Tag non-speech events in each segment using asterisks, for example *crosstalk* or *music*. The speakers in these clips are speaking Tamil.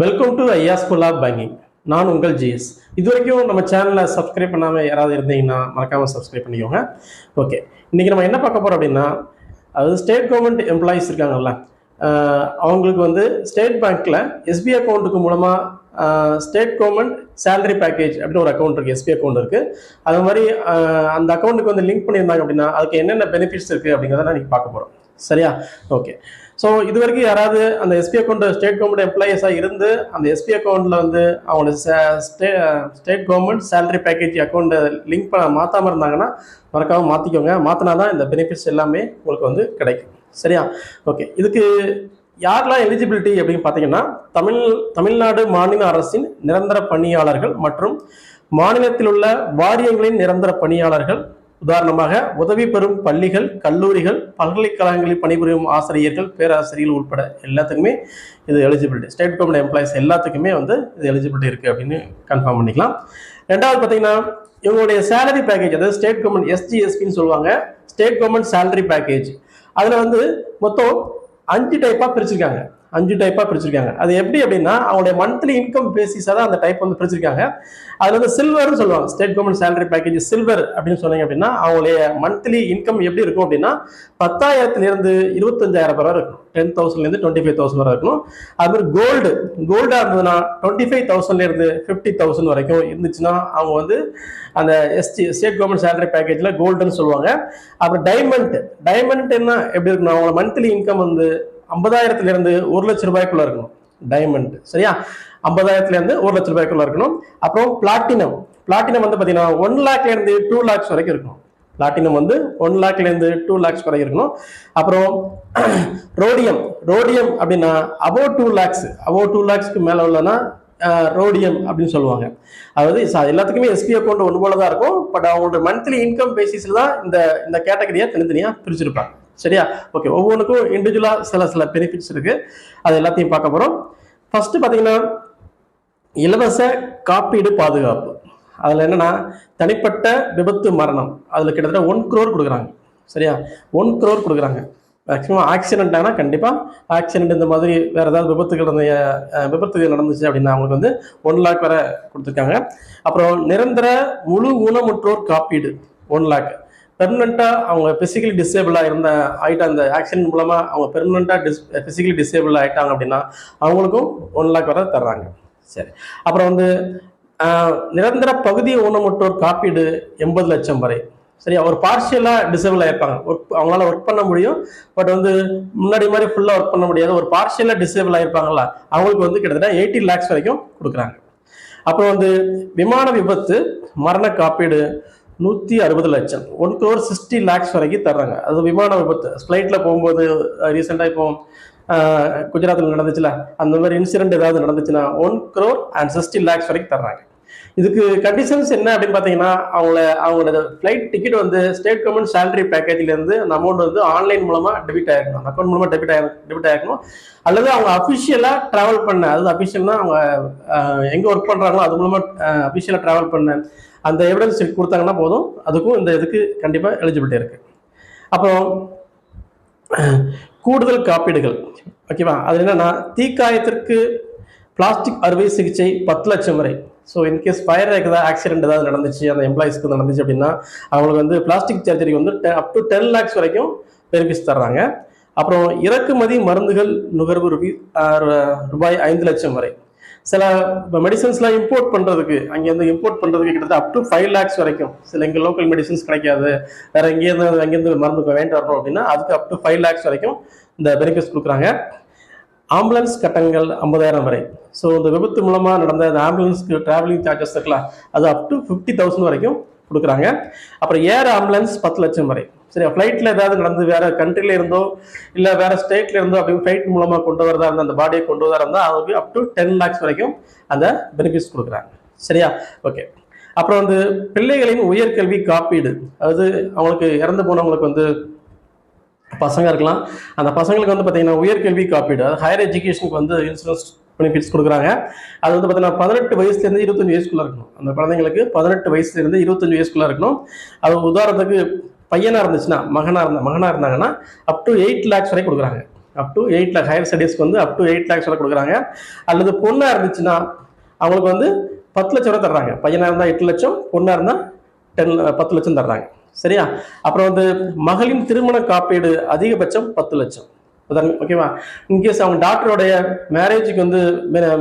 Welcome to Aiya school of banking நான் உங்கள் ஜிஎஸ் இது வரைக்கும் நம்ம சேனலை சப்ஸ்கிரைப் பண்ணாமல் யாராவது இருந்தீங்கன்னா மறக்காமல் சப்ஸ்கிரைப் பண்ணிக்கோங்க. ஓகே இன்றைக்கி நம்ம என்ன பார்க்க போகிறோம் அப்படின்னா அதாவது ஸ்டேட் கவர்மெண்ட் எம்ப்ளாயீஸ் இருக்காங்கல்ல அவங்களுக்கு வந்து ஸ்டேட் பேங்க்கில் எஸ்பி அக்கௌண்ட்டுக்கு மூலமாக ஸ்டேட் கவர்மெண்ட் சேலரி பேக்கேஜ் அப்படின்னு ஒரு அக்கௌண்ட் இருக்குது எஸ்பி அக்கௌண்ட் இருக்குது அது மாதிரி அந்த அக்கௌண்ட்டுக்கு வந்து லிங்க் பண்ணியிருந்தாங்க அப்படின்னா அதுக்கு என்னென்ன பெனிஃபிட்ஸ் இருக்குது அப்படிங்கிறத நீங்கள் பார்க்க போகிறோம் சரியா? ஓகே ஸோ இது வரைக்கும் யாராவது அந்த எஸ்பி அக்கௌண்ட் ஸ்டேட் கவர்மெண்ட் எம்ப்ளாயீஸாக இருந்து அந்த எஸ்பி அக்கௌண்ட்டில் வந்து அவங்களோட stay state government salary package அக்கௌண்ட்டை லிங்க் பண்ண மாற்றாமல் இருந்தாங்கன்னா மறக்காமல் மாற்றிக்கோங்க மாற்றினா தான் இந்த பெனிஃபிட்ஸ் எல்லாமே உங்களுக்கு வந்து கிடைக்கும். சரியா? ஓகே இதுக்கு யாரெல்லாம் எலிஜிபிலிட்டி அப்படின்னு பார்த்தீங்கன்னா தமிழ் தமிழ்நாடு மாநில அரசின் நிரந்தர பணியாளர்கள் மற்றும் மாநிலத்தில் உள்ள வாரியங்களின் நிரந்தர பணியாளர்கள் உதாரணமாக உதவி பெறும் பள்ளிகள் கல்லூரிகள் பல்கலைக்கழகங்களில் பணிபுரியும் ஆசிரியர்கள் பேராசிரியர்கள் உட்பட எல்லாத்துக்குமே இது எலிஜிபிலிட்டி ஸ்டேட் கவர்மெண்ட் எம்ப்ளாயிஸ் எல்லாத்துக்குமே வந்து இது எலிஜிபிலிட்டி இருக்குது அப்படின்னு கன்ஃபார்ம் பண்ணிக்கலாம். ரெண்டாவது பார்த்தீங்கன்னா இவங்களுடைய சேலரி பேக்கேஜ் அதாவது ஸ்டேட் கவர்மெண்ட் எஸ்ஜிஎஸ்பின்னு சொல்லுவாங்க ஸ்டேட் கவர்மெண்ட் சேலரி பேக்கேஜ் அதில் வந்து மொத்தம் அஞ்சு டைப்பாக பிரிச்சிருக்காங்க. அஞ்சு டைப்பாக பிரிச்சிருக்காங்க. அது எப்படி அப்படின்னா அவங்களுடைய மந்த்லி இன்கம் பேசிஸாக தான் அந்த டைப் வந்து பிரிச்சிருக்காங்க. அதில் வந்து சில்வர்னு சொல்லுவாங்க. State government salary package silver அப்படின்னு சொன்னீங்க அப்படின்னா அவங்களுடைய மந்த்லி இன்கம் எப்படி இருக்கும் அப்படின்னா பத்தாயிரத்துலேருந்து இருபத்தஞ்சாயிரம் வரை இருக்கும். டென் தௌசண்ட்லேருந்து டுவெண்ட்டி ஃபைவ் தௌசண்ட் வரை இருக்கும். அது மாதிரி கோல்டு கோல்டாக இருந்ததுன்னா டுவெண்ட்டி ஃபைவ் தௌசண்ட்லேருந்து ஃபிஃப்டி தௌசண்ட் வரைக்கும் இருந்துச்சுன்னா அவங்க வந்து அந்த எஸ்டி ஸ்டேட் கவர்மெண்ட் சேலரி பேக்கேஜில் கோல்டுன்னு சொல்லுவாங்க. அப்புறம் டைமண்ட் டைமண்ட் என்ன எப்படி இருக்கணும் அவங்களோட மந்த்லி இன்கம் வந்து ஐம்பதாயிரத்துலேருந்து ஒரு லட்ச ரூபாய்க்குள்ள இருக்கணும். டைமண்ட் சரியா? ஐம்பதாயிரத்துலேருந்து ஒரு லட்ச ரூபாய்க்குள்ள இருக்கணும். அப்புறம் பிளாட்டினம் பிளாட்டினம் வந்து பார்த்தீங்கன்னா ஒன் லேக்லேருந்து டூ லேக்ஸ் வரைக்கும் இருக்கும் பிளாட்டினம் வந்து ஒன் லேக்லேருந்து டூ லேக்ஸ் வரைக்கும் இருக்கணும். அப்புறம் *clears throat* ரோடியம் ரோடியம் அப்படின்னா above two lakhs above two லேக்ஸ்க்கு மேலே உள்ளனா ரோடியம் அப்படின்னு சொல்லுவாங்க. அதாவது எல்லாத்துக்குமே எஸ்பி அக்கௌண்ட் ஒன்று போல தான் இருக்கும். பட் அவங்களோட மந்த்லி இன்கம் பேசிஸில் தான் இந்த இந்த கேட்டகரியாக தனித்தனியாக பிரிச்சிருப்பாங்க. சரியா? ஓகே ஒவ்வொன்றுக்கும் இண்டிவிஜுவலாக சில சில பெனிஃபிட்ஸ் இருக்குது அது எல்லாத்தையும் பார்க்க போகிறோம் ஃபஸ்ட்டு பார்த்தீங்கன்னா இலவச காப்பீடு பாதுகாப்பு. அதில் என்னென்னா தனிப்பட்ட விபத்து மரணம். அதில் கிட்டத்தட்ட ஒன் க்ரோர் கொடுக்குறாங்க. சரியா? ஒன் க்ரோர் கொடுக்குறாங்க. மேக்ஸிமம் ஆக்சிடென்ட் ஆனால் கண்டிப்பாக ஆக்சிடென்ட் இந்த மாதிரி வேறு ஏதாவது விபத்துகள் நடந்த விபத்துகள் நடந்துச்சு அப்படின்னா அவங்களுக்கு வந்து ஒன் லேக் வரை கொடுத்துருக்காங்க. அப்புறம் நிரந்தர முழு ஊனமுற்றோர் காப்பீடு ஒன் லேக் பெர்மனெண்ட்டாக அவங்க ஃபிசிக்கலி டிசேபிளாக இருந்த ஆகிட்ட அந்த ஆக்சிடென்ட் மூலமாக அவங்க பெர்மனெண்ட்டாக டிஸ் ஃபிசிக்கலி டிசேபிள் ஆகிட்டாங்க அப்படின்னா அவங்களுக்கும் ஒன் லேக் வரை தர்றாங்க. சரி. அப்புறம் வந்து நிரந்தர பகுதி ஊனமுற்றோர் காப்பீடு எண்பது லட்சம் வரை. சரியா ஒரு பார்ஷியலாக டிசேபிள் ஆயிருப்பாங்க ஒர்க் அவங்களால ஒர்க் பண்ண முடியும். பட் வந்து முன்னாடி மாதிரி ஃபுல்லாக ஒர்க் பண்ண முடியாது. ஒரு பார்ஷியலாக டிசேபிள் ஆயிருப்பாங்களா அவங்களுக்கு வந்து கிட்டத்தட்ட எயிட்டி லேக்ஸ் வரைக்கும் கொடுக்குறாங்க. அப்புறம் வந்து விமான விபத்து மரண காப்பீடு நூற்றி அறுபது லட்சம். ஒன் க்ரோர் சிக்ஸ்டி லேக்ஸ் வரைக்கும் தர்றாங்க. அது விமான விபத்து. ஃப்ளைட்டில் போகும்போது uh, ரீசெண்டாக இப்போ uh, குஜராத்தில் நடந்துச்சுல அந்த மாதிரி இன்சிடென்ட் ஏதாவது நடந்துச்சுன்னா one crore and sixty lakhs வரைக்கும் தர்றாங்க. இதுக்கு கண்டிஷன்ஸ் என்ன அப்படின்னு பார்த்தீங்கன்னா அவங்கள அவங்களோட ஃப்ளைட் டிக்கெட் வந்து ஸ்டேட் கவர்மெண்ட் சேலரி பேக்கேஜ்லேருந்து அந்த அமௌண்ட் வந்து ஆன்லைன் மூலமாக டெபிட் ஆகிருக்கணும் அக்கௌண்ட் மூலமாக டெபிட் ஆகி டெபிட் ஆகிருக்கணும் அல்லது அவங்க அஃபிஷியலாக ட்ராவல் பண்ண அதாவது அஃபிஷியல்னா அவங்க எங்கே ஒர்க் பண்ணுறாங்களோ அது மூலமாக அஃபிஷியலாக ட்ராவல் பண்ண அந்த எவிடன்ஸ் கொடுத்தாங்கன்னா போதும். அதுக்கும் இந்த இதுக்கு கண்டிப்பாக எலிஜிபிலிட்டி இருக்குது அப்புறம் கூடுதல் காப்பீடுகள். ஓகேவா அது என்னென்னா தீக்காயத்திற்கு பிளாஸ்டிக் அறுவை சிகிச்சை பத்து லட்சம் வரை. ஸோ இன்கேஸ் ஃபயர் ஏதாவது ஆக்சிடென்ட் ஏதாவது நடந்துச்சு அந்த எம்ப்ளாயிஸ்க்கு நடந்துச்சு அப்படின்னா அவங்களுக்கு வந்து பிளாஸ்டிக் சர்ஜரிக்கு வந்து அப் டு டென் லேக்ஸ் வரைக்கும் பெனிஃபிட்ஸ் தர்றாங்க. அப்புறம் இறக்குமதி மருந்துகள் நுகர்வு ரூபி ரூபாய் ஐந்து லட்சம் வரை. சில மெடிசன்ஸ்லாம் இம்போர்ட் பண்ணுறதுக்கு அங்கேருந்து இம்போர்ட் பண்ணுறதுக்கு கிட்டத்தட்ட அப் டு ஃபைவ் லேக்ஸ் வரைக்கும். சில இங்கே லோக்கல் மெடிசன்ஸ் கிடைக்காது. வேறு எங்கேருந்து அங்கேருந்து மருந்து வேண்டி வரணும் அப்படின்னா அதுக்கு அப் டு ஃபைவ் லேக்ஸ் வரைக்கும் இந்த பெனிஃபிட்ஸ் கொடுக்குறாங்க. ஆம்புலன்ஸ் கட்டணங்கள் ஐம்பதாயிரம் வரை. ஸோ இந்த விபத்து மூலமாக நடந்த அந்த ஆம்புலன்ஸ்க்கு டிராவலிங் சார்ஜஸ் இருக்கலாம் அது அப் டு ஃபிஃப்டி தௌசண்ட் வரைக்கும் கொடுக்குறாங்க. அப்புறம் ஏர் ஆம்புலன்ஸ் பத்து லட்சம் வரை. சரி ஃப்ளைட்டில் ஏதாவது நடந்து வேறு கண்ட்ரியில் இருந்தோ இல்லை வேறு ஸ்டேட்டில் இருந்தோ அப்படி ஃப்ளைட் மூலமாக கொண்டு வரதா இருந்தால் அந்த பாடியை கொண்டு வரதா இருந்தால் அவங்களுக்கு அப் டு டென் லேக்ஸ் வரைக்கும் அந்த பெனிஃபிட்ஸ் கொடுக்குறாங்க. சரியா? ஓகே அப்புறம் வந்து பிள்ளைகளின் உயர்கல்வி காப்பீடு. அதாவது அவங்களுக்கு இறந்து போனவங்களுக்கு வந்து பசங்க இருக்கலாம் அந்த பசங்களுக்கு வந்து பார்த்தீங்கன்னா உயர்கல்வி காப்பீடு அதாவது ஹையர் எஜுகேஷனுக்கு வந்து இன்சூரன்ஸ் பெனிஃபிட்ஸ் கொடுக்குறாங்க. அது வந்து பார்த்தீங்கன்னா பதினெட்டு வயசுலேருந்து இருபத்தஞ்சு வயசுக்குள்ள இருக்கணும். அந்த குழந்தைங்களுக்கு பதினெட்டு வயசுலேருந்து இருபத்தஞ்சு வயசுக்குள்ள இருக்கணும். அது உதாரணத்துக்கு பையனாக இருந்துச்சுன்னா மகனாக இருந்த மகனாக இருந்தாங்கன்னா அப் டு எயிட் லேக்ஸ் வரை கொடுக்குறாங்க. Up to eight lakh higher ஸ்டடீஸ்க்கு வந்து அப் டு எயிட் லேக்ஸ் வரை கொடுக்குறாங்க. அல்லது பொண்ணாக இருந்துச்சுன்னா அவங்களுக்கு வந்து பத்து லட்சம் வரை தர்றாங்க. பையனாக இருந்தால் எட்டு லட்சம் பொண்ணாக இருந்தால் டென் பத்து லட்சம் தர்றாங்க. சரியா? அப்புறம் வந்து மகளின் திருமண காப்பீடு அதிகபட்சம் பத்து லட்சம். உதாரணம் ஓகேவா இன்கேஸ் அவங்க டாக்டருடைய மேரேஜுக்கு வந்து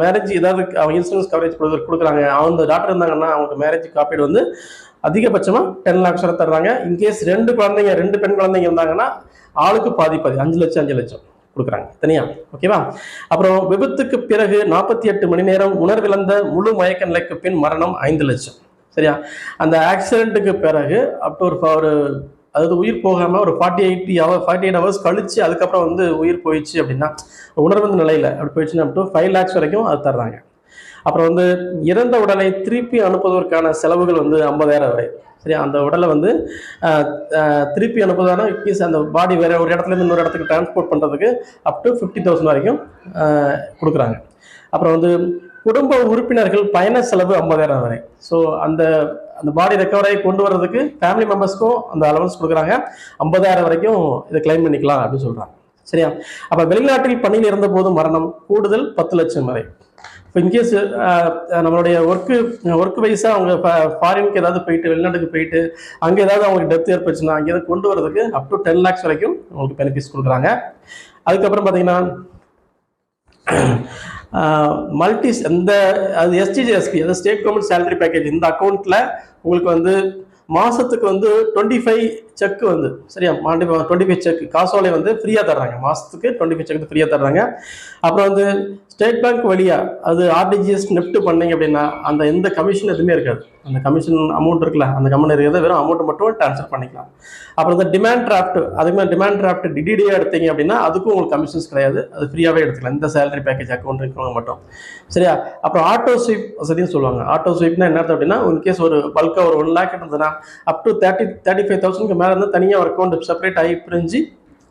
மேரேஜ் ஏதாவது அவங்க இன்சூரன்ஸ் கவரேஜ் கொடுக்குறாங்க. அவங்க டாக்டர் இருந்தாங்கன்னா அவங்களுக்கு மேரேஜ் காப்பீடு வந்து அதிகபட்சமாக டென் லேக்ஸ் வரை தர்றாங்க. இன்கேஸ் ரெண்டு குழந்தைங்க ரெண்டு பெண் குழந்தைங்க இருந்தாங்கன்னா ஆளுக்கு பாதி பாதி அஞ்சு லட்சம் அஞ்சு லட்சம் கொடுக்குறாங்க. தனியா? ஓகேவா அப்புறம் விபத்துக்கு பிறகு நாற்பத்தி எட்டு மணி நேரம் உணர்விழந்த முழு மயக்க நிலைக்கு பின் மரணம் ஐந்து லட்சம். சரியா? அந்த ஆக்சிடெண்ட்டுக்கு பிறகு அப்போ ஒரு ஒரு அதாவது உயிர் போகாமல் ஒரு forty eighty hour forty eight hours கழிச்சு அதுக்கப்புறம் வந்து உயிர் போயிடுச்சு அப்படின்னா உணர்வந்த நிலையில். அப்படி போயிடுச்சுன்னா up ஃபைவ் லேக்ஸ் வரைக்கும் அது தர்றாங்க. அப்புறம் வந்து இறந்த உடலை திருப்பி அனுப்புவதற்கான செலவுகள் வந்து ஐம்பதாயிரம் வரை. சரி அந்த உடலை வந்து திருப்பி அனுப்புவதான மீன்ஸ் அந்த பாடி வேறு ஒரு இடத்துல இருந்து இன்னொரு இடத்துக்கு டிரான்ஸ்போர்ட் பண்ணுறதுக்கு அப் டு ஃபிஃப்டி தௌசண்ட் வரைக்கும் கொடுக்குறாங்க. அப்புறம் வந்து குடும்ப உறுப்பினர்கள் பயண செலவு ஐம்பதாயிரம் வரை. ஸோ அந்த அந்த பாடி ரெக்கவராகி கொண்டு வர்றதுக்கு ஃபேமிலி மெம்பர்ஸ்க்கும் அந்த அலவன்ஸ் கொடுக்குறாங்க. ஐம்பதாயிரம் வரைக்கும் இதை கிளைம் பண்ணிக்கலாம் அப்படின்னு சொல்கிறாங்க சரியா? அப்போ வெளிநாட்டில் பணியில் இருந்தபோது மரணம் கூடுதல் பத்து லட்சம் வரை. இப்போ இன்கேஸ் நம்மளுடைய ஒர்க்கு ஒர்க் வைஸாக அவங்க ஃபாரினுக்கு ஏதாவது போயிட்டு வெளிநாட்டுக்கு போயிட்டு அங்கே ஏதாவது அவங்களுக்கு டெத் ஏற்பட்டுச்சுன்னா அங்கே ஏதாவது கொண்டு வரதுக்கு அப் டு டென் லேக்ஸ் வரைக்கும் அவங்களுக்கு பெனிஃபிட்ஸ் கொடுக்குறாங்க. அதுக்கப்புறம் பார்த்தீங்கன்னா மல்டிஸ் இந்த அது எஸ்டிஜிஎஸ்பி அதாவது ஸ்டேட் கவர்மெண்ட் சேலரி பேக்கேஜ் இந்த அக்கௌண்ட்டில் உங்களுக்கு வந்து மாதத்துக்கு வந்து டுவெண்ட்டி ஃபைவ் செக் வந்து சரியா? மாண்டி டுவெண்ட்டி ஃபைவ் செக் காசோலை வந்து ஃப்ரீயாக தர்றாங்க. மாதத்துக்கு டுவெண்ட்டி ஃபைவ் செக் ஃப்ரீயாக தர்றாங்க. அப்புறம் வந்து ஸ்டேட் பேங்க் வழியாக அது ஆர்டிஜிஎஸ் நெஃப்ட் பண்ணீங்க அப்படின்னா அந்த எந்த கமிஷன் எதுவுமே இருக்காது. அந்த கமிஷன் அமௌண்ட் இருக்குல்ல அந்த கம்மன் இருக்கிறத வெறும் அமௌண்ட் மட்டும் ட்ரான்ஸ்ஃபர் பண்ணிக்கலாம். அப்புறம் இந்த டிமாண்ட் டிராஃப்ட் அதுக்கு மேலே டிமாண்ட் டிராஃப்ட் டிடிடியாக எடுத்தீங்க அப்படின்னா அதுக்கும் உங்களுக்கு கமிஷன்ஸ் கிடையாது. அது ஃப்ரீயாகவே எடுத்துக்கலாம். இந்த சேலரி பேக்கேஜ் அக்கௌண்ட் இருக்கிறவங்க மட்டும். சரியா? அப்புறம் ஆட்டோ ஸ்வீப் வசதியும் சொல்லுவாங்க. ஆட்டோ ஸ்வீப்னா என்ன அர்த்தம் அப்படின்னா உன் கேஸ் ஒரு பல்காக ஒரு ஒன் லேக் இருந்ததுன்னா up to thirty thirty five தௌசண்ட்க்கு மேலே இருந்து தனியாக ஒரு அக்கௌண்ட் செப்பரேட் ஆகி பிரிஞ்சு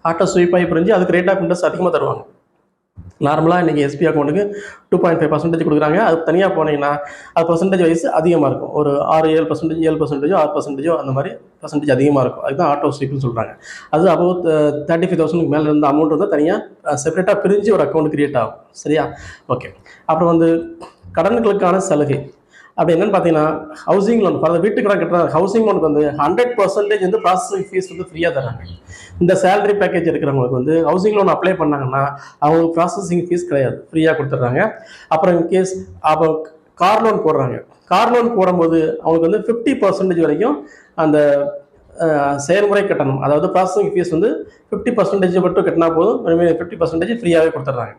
ஆட்டோ ஸ்வீப் ஆகி பிரிஞ்சு அதுக்கு ரேட் ஆஃப் இன்ட்ரெஸ்ட் அதிகமாக தருவாங்க. நார்மலாக இன்றைக்கி எஸ்பி அக்கௌண்ட்டுக்கு டூ பாயிண்ட் ஃபைவ் பர்சன்டேஜ் கொடுக்குறாங்க. அது தனியாக போனீங்கன்னா அது பர்சன்டேஜ் வைஸ் அதிகமாக இருக்கும். ஒரு ஆறு ஏழு பர்சன்டேஜ் ஏழு பர்சன்டேஜோ ஆறு பர்சன்டேஜோ அந்த மாதிரி பர்சன்டேஜ் அதிகமாக இருக்கும். அதுதான் ஆட்டோ ஸ்வீப்னு சொல்கிறாங்க அது அபவ் தேர்ட்டி ஃபைவ் தௌசண்ட்க்கு மேலே இருந்த அமௌண்ட் வந்து தனியாக செப்பரேட்டாக பிரிஞ்சு ஒரு அக்கௌண்ட் கிரியேட் ஆகும். சரியா? ஓகே அப்புறம் வந்து கடன்களுக்கான சலுகை. அப்படி என்னன்னு பார்த்தீங்கன்னா ஹவுசிங் லோன் ஃபார் வீட்டு கடன் கட்டுற ஹவுசிங் லோனுக்கு வந்து ஹண்ட்ரட் பர்சன்டேஜ் வந்து ப்ராசஸிங் ஃபீஸ் வந்து ஃப்ரீயாக தராங்க. இந்த சேலரி பேக்கேஜ் இருக்கிறவங்களுக்கு வந்து ஹவுசிங் லோன் அப்ளை பண்ணாங்கன்னா அவங்களுக்கு ப்ராசஸிங் ஃபீஸ் கிடையாது. ஃப்ரீயாக கொடுத்துட்றாங்க. அப்புறம் இன்கேஸ் அப்போ கார் லோன் போடுறாங்க. கார் லோன் போடும்போது அவங்களுக்கு வந்து ஃபிஃப்டி பர்சன்டேஜ் வரைக்கும் அந்த செயல்முறை கட்டணம். அதாவது ப்ராசஸிங் ஃபீஸ் வந்து ஃபிஃப்டி பர்சன்டேஜ் மட்டும் கட்டினா போதும். ஃபிஃப்டி பர்சன்டேஜ் ஃப்ரீயாகவே கொடுத்துட்றாங்க.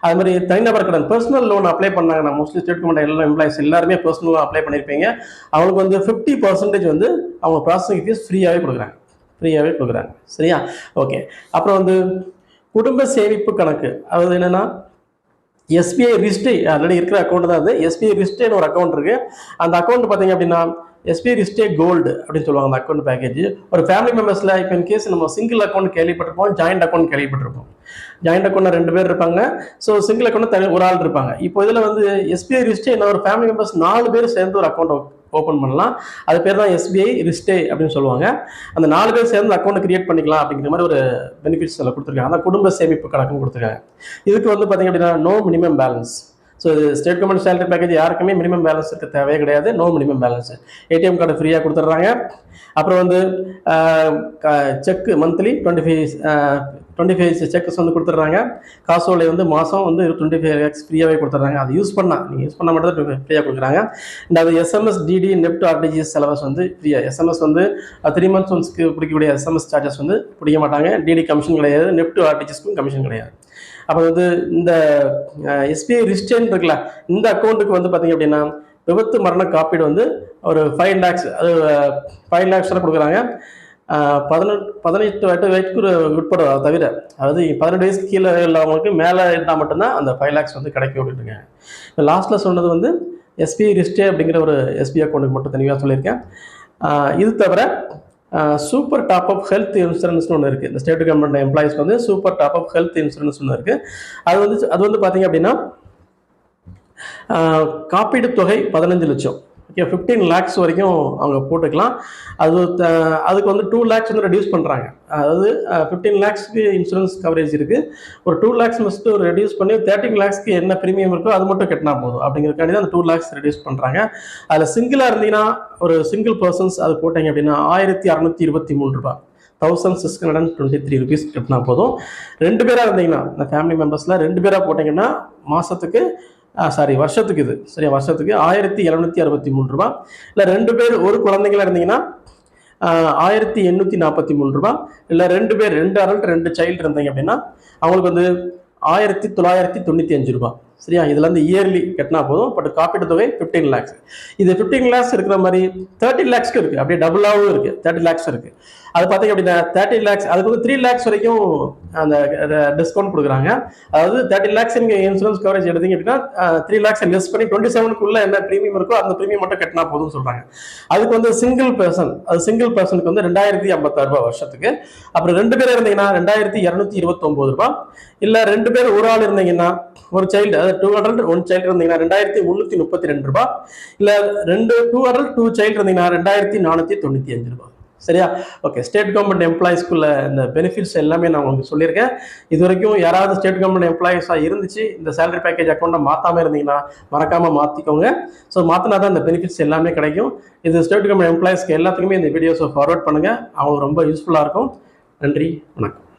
அது மாதிரி தனிநபர் கடன் பர்சனல் லோன் அப்ளை பண்ணாங்கன்னா மோஸ்ட்லி ஸ்டேட் கவர்மெண்ட் எல்லா எம்ப்ளாயிஸ் எல்லாருமே பர்சனல் லோன் அப்ளை பண்ணியிருப்பீங்க அவங்களுக்கு வந்து ஃபிஃப்டி பர்சன்டேஜ் வந்து அவங்க ப்ராசஸிங் ஃபீஸ் ஃப்ரீயாகவே கொடுக்குறாங்க. ஃப்ரீயாகவே கொடுக்குறாங்க. சரியா? ஓகே அப்புறம் வந்து குடும்ப சேமிப்பு கணக்கு. அதாவது என்னென்னா எஸ்பிஐ ரிஸ்டே ஆல்ரெடி இருக்கிற அக்கௌண்ட் தான் அது. எஸ்பிஐ ரிஸ்டேன்னு ஒரு அக்கௌண்ட் இருக்குது அந்த அக்கௌண்ட் பார்த்தீங்க அப்படின்னா எஸ்பிஐ ரிஸ்டே கோல்டு அப்படின்னு சொல்லுவாங்க அந்த அக்கௌண்ட் பேக்கேஜ் ஒரு ஃபேமிலி மெம்பர்ஸில் இப்போ இன் கேஸ் நம்ம சிங்கிள் அக்கௌண்ட் கேள்விப்பட்டிருப்போம் ஜாயிண்ட் அக்கௌண்ட் கேள்விப்பட்டிருப்போம். ஜாயிண்ட் அக்கௌண்ட் ரெண்டு பேர் இருப்பாங்க. ஸோ சிங்கிள் அக்கௌண்ட் தனி ஒரு ஆள் இருப்பாங்க. இப்போ இதில் வந்து எஸ்பிஐ ரிஸ்டே என்ன ஒரு ஃபேமிலி மெம்பர்ஸ் நாலு பேர் சேர்ந்து ஒரு அக்கௌண்ட் ஓப்பன் பண்ணலாம். அது பேர் தான் எஸ்பிஐ ரிஸ்டே அப்படின்னு சொல்லுவாங்க. அந்த நாலு பேர் சேர்ந்து அக்கௌண்ட் கிரியேட் பண்ணிக்கலாம் அப்படிங்கிற மாதிரி ஒரு பெனிஃபிட்ஸ் அதில் கொடுத்துருக்காங்க. அந்த குடும்ப சேமிப்பு கணக்குன்னு கொடுத்துருக்காங்க. இதுக்கு வந்து பார்த்தீங்க அப்படின்னா நோ மினிமம் பேலன்ஸ் ஸோ இது ஸ்டேட் கவர்மெண்ட் சேலரி பேக்கேஜ் யாருக்குமே மினிமம் பேலன்ஸ் இருக்க தேவையே கிடையாது. No minimum balance ATM card ஃப்ரீயாக கொடுத்துட்றாங்க. அப்புறம் வந்து cheque monthly twenty five twenty five cheques வந்து கொடுத்துட்றாங்க. காசோலை வந்து மாதம் வந்து டுவெண்ட்டி ஃபைவ் எக்ஸ் ஃப்ரீயாகவே கொடுத்துட்றாங்க. அது யூஸ் பண்ணால் நீங்கள் யூஸ் பண்ண மட்டும் தான் ஃப்ரீயாக கொடுக்குறாங்க. இந்த அது எஸ்எம்எஸ் டிடி நெப்ட் ஆர்டிஜிஎஸ் செலவஸ் வந்து ஃப்ரீயாக எஸ்எம்எஸ் வந்து த்ரீ மந்த்ஸ் ஒன்ஸ்க்கு பிடிக்கக்கூடிய எஸ்எம்எஸ் சார்ஜஸ் வந்து பிடிக்க மாட்டாங்க. டிடி கமிஷன் கிடையாது. நெப்ட் ஆர்டிஜிஎஸ்க்கும் கமிஷன் கிடையாது. அப்போ வந்து இந்த எஸ்பிஐ ரிஸ்டேன் இருக்குல்ல இந்த அக்கௌண்ட்டுக்கு வந்து பார்த்தீங்க அப்படின்னா விபத்து மரண காப்பீடு வந்து ஒரு ஃபைவ் லேக்ஸ் அது ஃபைவ் லேக்ஸ் வரை கொடுக்குறாங்க. பதினெட்டு பதினெட்டு வயது வயதுக்கு உட்பட தவிர அதாவது பதினெட்டு வயசு கீழே உள்ளவங்களுக்கு மேலே இருந்தால் மட்டும்தான் அந்த ஃபைவ் லேக்ஸ் வந்து கிடைக்கும் அப்படின்ட்டுங்க இப்போ லாஸ்ட்டில் சொன்னது வந்து எஸ்பிஐ ரிஸ்டே அப்படிங்கிற ஒரு எஸ்பிஐ அக்கௌண்ட்டுக்கு மட்டும் தனியாக சொல்லியிருக்கேன். இது தவிர சூப்பர் டாப் அப் ஹெல்த் இன்சூரன்ஸ்னு ஒன்று இருக்குது இந்த ஸ்டேட் கவர்மெண்ட் எம்ப்ளாயிஸ்க்கு வந்து super top up health insurance ஒன்று இருக்குது அது வந்து அது வந்து பார்த்தீங்க அப்படின்னா காப்பீடு தொகை பதினஞ்சு லட்சம். ஓகே ஃபிஃப்டீன் லேக்ஸ் வரைக்கும் அவங்க போட்டுக்கலாம். அது அதுக்கு வந்து டூ லேக்ஸ் வந்து ரெடியூஸ் பண்ணுறாங்க அதாவது ஃபிஃப்டீன் லேக்ஸ்க்கு இன்சூரன்ஸ் கவரேஜ் இருக்குது ஒரு டூ லேக்ஸ் ஃபஸ்ட்டு ரெடியூஸ் பண்ணி தேர்ட்டின் லேக்ஸ்க்கு என்ன ப்ரீமியம் இருக்கோ அது மட்டும் கட்டினா போதும். அப்படிங்கிறக்காண்டி தான் அந்த டூ லேக்ஸ் ரெடியூஸ் பண்ணுறாங்க அதில் சிங்கிளாக இருந்தீங்கன்னா ஒரு சிங்கிள் பர்சன்ஸ் அது போட்டீங்க அப்படின்னா ஆயிரத்தி அறநூற்றி இருபத்தி மூணு ரூபா thousand six hundred and twenty three rupees கட்டினா போதும். ரெண்டு பேராக இருந்தீங்கன்னா இந்த ஃபேமிலி மெம்பர்ஸில் ரெண்டு பேராக போட்டிங்கன்னா மாதத்துக்கு சாரி வருஷத்துக்கு இது. சரியா வருஷத்துக்கு ஆயிரத்தி எழுநூற்றி அறுபத்தி மூணு ரூபா. இல்லை ரெண்டு பேர் ஒரு குழந்தைங்களா இருந்தீங்கன்னா ஆயிரத்தி எண்ணூற்றி நாற்பத்தி மூணு ரூபா. இல்லை ரெண்டு பேர் ரெண்டு அடல்ட் ரெண்டு சைல்டு இருந்தீங்க அப்படின்னா அவங்களுக்கு வந்து ஆயிரத்தி தொள்ளாயிரத்தி தொண்ணூற்றி அஞ்சு ரூபா. சரியா? இதில் இயர்லி கட்டினா போதும். பட் காப்பீட்டு தொகை ஃபிஃப்டீன் லேக்ஸ் இது ஃபிஃப்டீன் லேக்ஸ் இருக்கிற மாதிரி தேர்ட்டி லேக்ஸ்க்கு இருக்குது அப்படியே டபுளாகவும் இருக்குது தேர்ட்டி லேக்ஸ் இருக்குது அது பார்த்தீங்க அப்படின்னா தேர்ட்டி லேக்ஸ் அதுக்கு வந்து த்ரீ லேக்ஸ் வரைக்கும் அந்த டிஸ்கவுண்ட் கொடுக்குறாங்க. அதாவது தேர்ட்டி லேக்ஸ் நீங்கள் இன்சூரன்ஸ் கவரேஜ் எடுத்தீங்க அப்படின்னா த்ரீ லேக்ஸ் லெஸ் பண்ணி டுவெண்ட்டி செவனுக்குள்ளே என்ன ப்ரீமியம் இருக்கோ அந்த ப்ரீமியம் மட்டும் கட்டினா போதும்னு சொல்கிறாங்க அதுக்கு வந்து சிங்கிள் பர்சன் அது சிங்கிள் பர்சனுக்கு வந்து ரெண்டாயிரத்தி ஐம்பத்தாறு ரூபாய் வருஷத்துக்கு. அப்புறம் ரெண்டு பேர் இருந்தீங்கன்னா ரெண்டாயிரத்தி இரநூத்தி இருபத்தொம்போது ரூபாய். இல்லை ரெண்டு பேர் ஒரு ஆள் இருந்தீங்கன்னா ஒரு சைல்டு அதாவது டூ அடல்ட் ஒன் சைல்டு இருந்தீங்கன்னா ரெண்டாயிரத்தி முந்நூற்றி முப்பத்தி ரெண்டு ரூபாய் இல்லை ரெண்டு டூ அடல்ட் டூ சைல்டு இருந்தீங்கன்னா ரெண்டாயிரத்தி நானூற்றி தொண்ணூற்றி அஞ்சு ரூபாய் சரியா? ஓகே ஸ்டேட் கவர்மெண்ட் எம்ப்ளாயிஸ்க்குள்ள இந்த பெனிஃபிட்ஸ் எல்லாமே நான் உங்களுக்கு சொல்லியிருக்கேன். இது வரைக்கும் யாராவது ஸ்டேட் கவர்மெண்ட் எம்ப்ளாயிஸாக இருந்துச்சு இந்த சேலரி பேக்கேஜ் அக்கௌண்ட்டை மாற்றாம இருந்தீங்கன்னா மறக்காமல் மாற்றிக்கோங்க ஸோ மாற்றினா தான் இந்த பெனிஃபிட்ஸ் எல்லாமே கிடைக்கும். இது ஸ்டேட் கவர்மெண்ட் எம்ப்ளாயிஸ்க்கு எல்லாத்துக்குமே இந்த வீடியோஸை ஃபார்வர்ட் பண்ணுங்கள் அவங்களுக்கு ரொம்ப யூஸ்ஃபுல்லாக இருக்கும். நன்றி வணக்கம்.